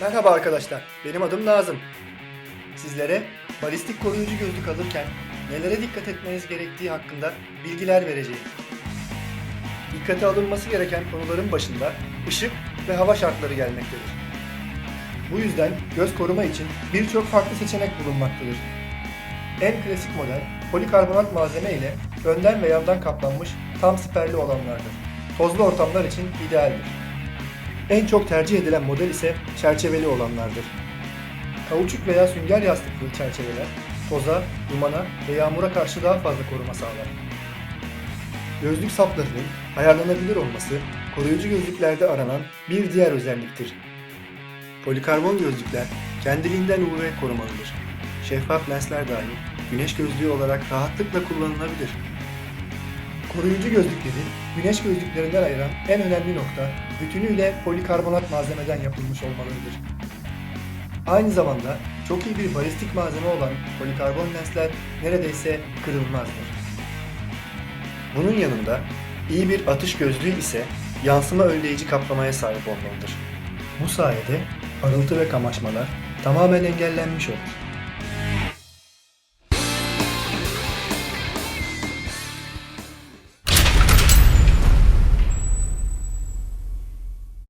Merhaba arkadaşlar, benim adım Nazım. Sizlere balistik koruyucu gözlük alırken nelere dikkat etmeniz gerektiği hakkında bilgiler vereceğim. Dikkate alınması gereken konuların başında ışık ve hava şartları gelmektedir. Bu yüzden göz koruma için birçok farklı seçenek bulunmaktadır. En klasik model polikarbonat malzeme ile önden ve yandan kaplanmış tam siperli olanlardır. Tozlu ortamlar için idealdir. En çok tercih edilen model ise çerçeveli olanlardır. Kauçuk veya sünger yastıklı çerçeveler toza, dumana ve yağmura karşı daha fazla koruma sağlar. Gözlük saplarının ayarlanabilir olması koruyucu gözlüklerde aranan bir diğer özelliktir. Polikarbon gözlükler kendiliğinden UV korumalıdır. Şeffaf lensler dahil güneş gözlüğü olarak rahatlıkla kullanılabilir. Koruyucu gözlükleri güneş gözlüklerinden ayıran en önemli nokta bütünüyle polikarbonat malzemeden yapılmış olmalarıdır. Aynı zamanda çok iyi bir balistik malzeme olan polikarbon lensler neredeyse kırılmazdır. Bunun yanında iyi bir atış gözlüğü ise yansıma önleyici kaplamaya sahip olmalıdır. Bu sayede parıltı ve kamaşmalar tamamen engellenmiş olur.